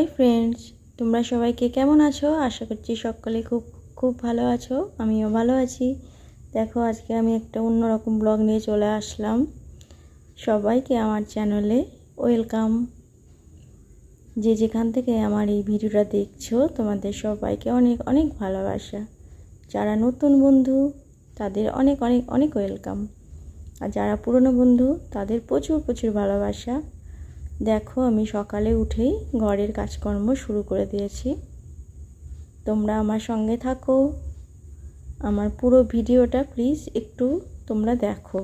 Hi friends, তোমরা সবাইকে কেমন আছো? আশা করছি সকলে খুব খুব ভালো আছো, আমিও ভালো আছি। দেখো, আজকে আমি একটা অন্যরকম ব্লগ নিয়ে চলে আসলাম। সবাইকে আমার চ্যানেলে ওয়েলকাম যে যেখান থেকে আমার এই ভিডিওটা দেখছ, তোমাদের সবাইকে অনেক অনেক ভালোবাসা। যারা নতুন বন্ধু, তাদের অনেক অনেক অনেক ওয়েলকাম আর যারা পুরনো বন্ধু, তাদের প্রচুর প্রচুর ভালোবাসা। দেখো, আমি সকালে উঠেই ঘরের কাজকর্ম শুরু করে দিয়েছি। তোমরা আমার সঙ্গে থাকো। আমার পুরো ভিডিওটা প্লিজ একটু তোমরা দেখো।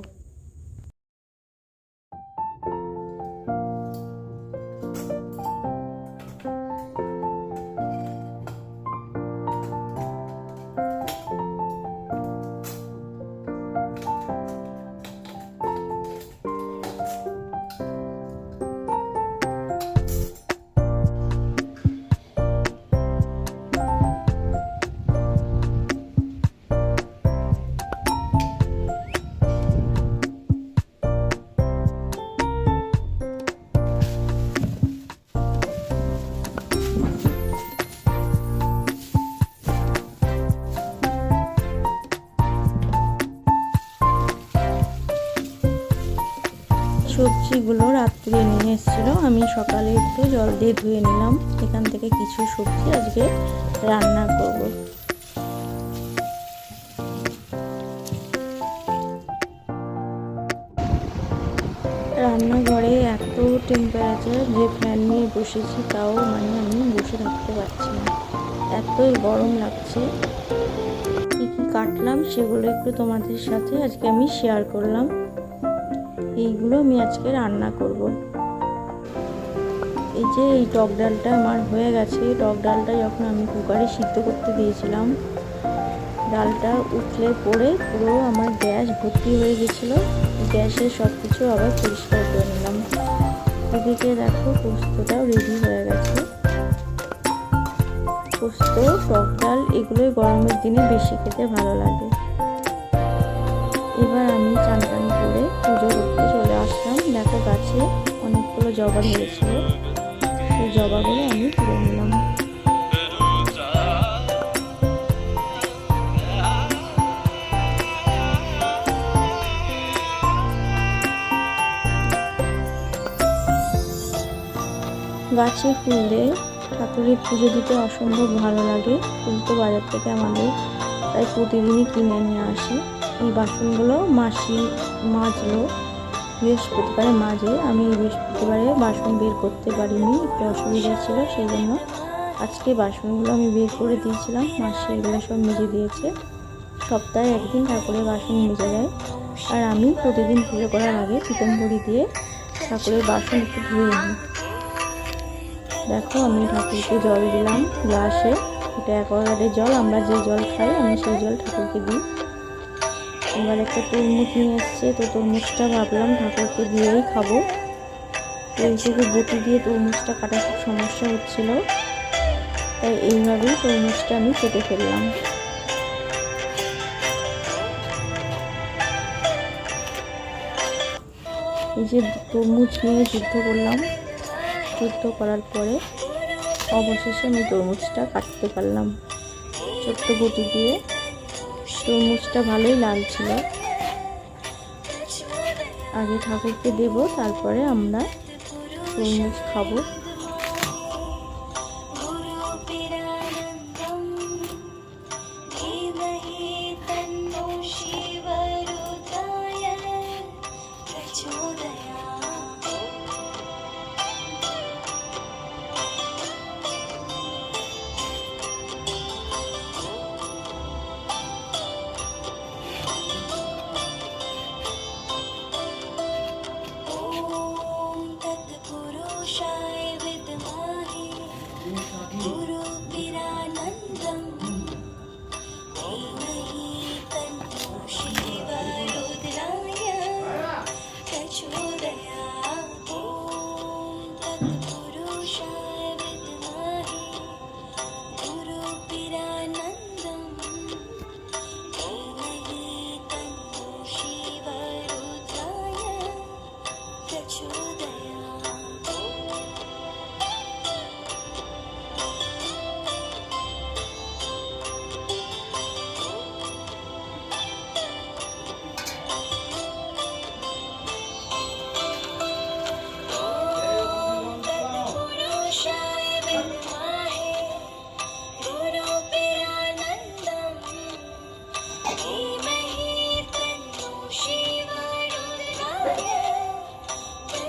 সবজিগুলো রাত্রে নিয়ে এসেছিল। আমি সকালে একটু জল দিয়ে ধুয়ে নিলাম। এখান থেকে কিছু সবজি আজকে রান্না করব। রান্নাঘরে এত টেম্পারেচার যে ফ্যান নিয়ে বসেছি তাও মানে আমি বসে থাকতে পারছি না। এতই গরম লাগছে। কী কী কাটলাম সেগুলো একটু তোমাদের সাথে আজকে আমি শেয়ার করলাম। এইগুলো আমি আজকে রান্না করব। এই যে এই টক ডালটা আমার হয়ে গেছে। টক ডালটা যখন আমি কুকারে সিদ্ধ করতে দিয়েছিলাম, ডালটা উঠলে পরে পুরো আমার গ্যাস ভর্তি হয়ে গেছিল। গ্যাসের সব কিছু আবার পরিষ্কার করে নিলাম। এদিকে দেখো পোস্তটাও রেডি হয়ে গেছে। পোস্ত, টক ডাল এগুলোই গরমের দিনে বেশি খেতে ভালো লাগে। এবার আমি চান টান করে পুজো করতে চলে আসলাম। দেখো গাছে অনেকগুলো জবা ধরেছিল। সেই জবাগুলো আমি তুলে নিলাম। গাছে ফুল ঠাকুরের পুজো দিতে অসম্ভব ভালো লাগে। ফুল তো বাজার থেকে আমাদের তাই প্রতিদিনই কিনে নিয়ে আসি। এই বাসনগুলো মাসি মাজলো। বৃহস্পতিবারে মাজে আমি বৃহস্পতিবারে বাসন বের করতে পারিনি, একটু অসুবিধা ছিল সেই জন্য আজকে বাসনগুলো আমি বের করে দিয়েছিলাম, মাসি এগুলো সব মেজে দিয়েছে। সপ্তাহে একদিন ঠাকুরের বাসন মেজে দেয়। আর আমি প্রতিদিন পুজো করার আগে পিতম্বরি দিয়ে ঠাকুরের বাসন একটু ধুয়ে নিই। দেখো, আমি ঠাকুরকে জল দিলাম, গ্লাসে। এটা অ্যাকোয়াগার্ডের জল, আমরা যে জল খাই, আমি সেই জল ঠাকুরকে দিই। এবার একটা তরমুজ নিয়ে এসছে তো তরমুজটা ভাবলাম ঠাকুরকে দিয়েই খাব। তো এইটুকু বটি দিয়ে তরমুজটা কাটা খুব সমস্যা হচ্ছিল, তাই এইভাবেই তরমুজটা আমি কেটে ফেললাম। এই যে তরমুজ নিয়ে যুদ্ধ করলাম যুদ্ধ করার পরে অবশেষে আমি তরমুজটা কাটতে পারলাম, ছোট্ট বটি দিয়ে। তরমুজটা ভালোই লাল ছিল আগে ঠাকুরকে দেব তারপরে আমরা তরমুজ খাব।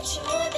much more